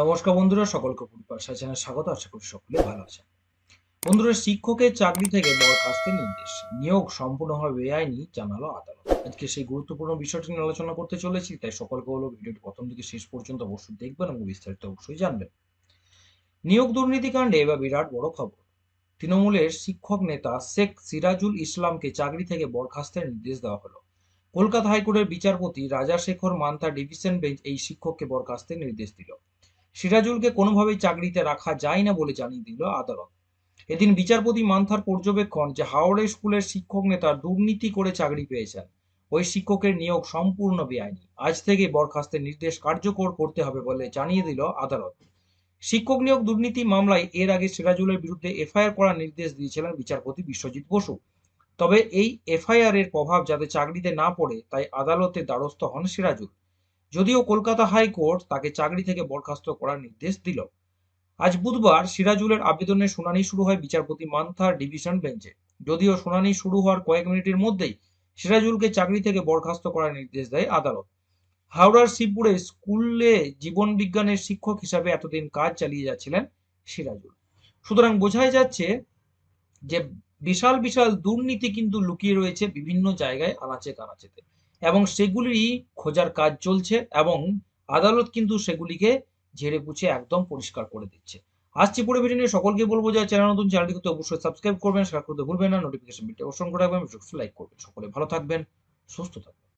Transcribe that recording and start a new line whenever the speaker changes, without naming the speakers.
নমস্কার বন্ধুরা, সকলকে পরিপাশা চ্যানেল স্বাগত, আশা করি সকলে ভালো আছেন। বন্ধুরা, শিক্ষকের চাকরি থেকে বরখাস্তের নির্দেশ। নিয়োগ সম্পূর্ণভাবে বেআইনি, জানালো আদালত। আজকে সেই গুরুত্বপূর্ণ বিষয়টি নিয়ে আলোচনা করতে চলেছি, তাই সকলকে হলো ভিডিওটি প্রথম থেকে শেষ পর্যন্ত অবশ্যই দেখবেন এবং বিস্তারিত অবশ্যই জানবেন। নিয়োগ দুর্নীতিকাণ্ডে এবার বিরাট বড় খবর। তৃণমূলের শিক্ষক নেতা শেখ সিরাজুল ইসলামকে চাকরি থেকে বরখাস্তের নির্দেশ দেওয়া হলো। কলকাতা হাইকোর্টের বিচারপতি রাজা শেখর মান্তা ডিভিশন বেঞ্চ এই শিক্ষককে বরখাস্তের নির্দেশ দিল। সিরাজুলকে কোনোভাবেই চাকরিতে রাখা যায় না বলে জানিয়ে দিল আদালত। এদিন বিচারপতি মান্থার পর্যবেক্ষণ যে হাওড়া স্কুলের শিক্ষক নেতা দুর্নীতি করে চাকরি পেয়েছেন, ওই শিক্ষকের নিয়োগ সম্পূর্ণ বেআইনি। আজ থেকে বরখাস্তের নির্দেশ কার্যকর করতে হবে বলে জানিয়ে দিল আদালত। শিক্ষক নিয়োগ দুর্নীতি মামলায় এর আগে সিরাজুলের বিরুদ্ধে এফআইআর করার নির্দেশ দিয়েছিলেন বিচারপতি বিশ্বজিৎ বসু। তবে এই এফআইআর এর প্রভাব যাতে চাকরিতে না পড়ে, তাই আদালতের দ্বারস্থ হন সিরাজুল। যদিও কলকাতা হাইকোর্ট তাকে চাকরি থেকে বরখাস্ত করার নির্দেশ দিল। আজ বুধবার সিরাজুলের আবেদনের শুনানি শুরু হয় বিচারপতি মান্থার ডিভিশন বেঞ্চে। যদিও শুনানি শুরু হওয়ার কয়েক মিনিটের মধ্যেই সিরাজুলকে চাকরি থেকে বরখাস্ত করার নির্দেশ দেয় আদালত। হাওড়ার শিবপুরে স্কুলে জীবন বিজ্ঞানের শিক্ষক হিসাবে এতদিন কাজ চালিয়ে যাচ্ছিলেন সিরাজুল। সুতরাং বোঝাই যাচ্ছে যে বিশাল বিশাল দুর্নীতি কিন্তু লুকিয়ে রয়েছে বিভিন্ন জায়গায় আনাচে কানাচেতে। এবং সেগুলিরই খোঁজার কাজ চলছে এবং আদালত কিন্তু সেগুলিকে ঝেড়ে পুছে একদম পরিষ্কার করে দিচ্ছে। আসছি পুরো ভিডিও নিয়ে, সকলকে বলব যে চ্যানেল নতুন চ্যানেলটি করতে অবশ্যই সাবস্ক্রাইব করবেন শেয়ার করতে ভুলবেন না নোটিফিকেশন বিলটি অবশ্যই করে রাখবেন লাইক করবেন, সকলে ভালো থাকবেন, সুস্থ থাকবেন।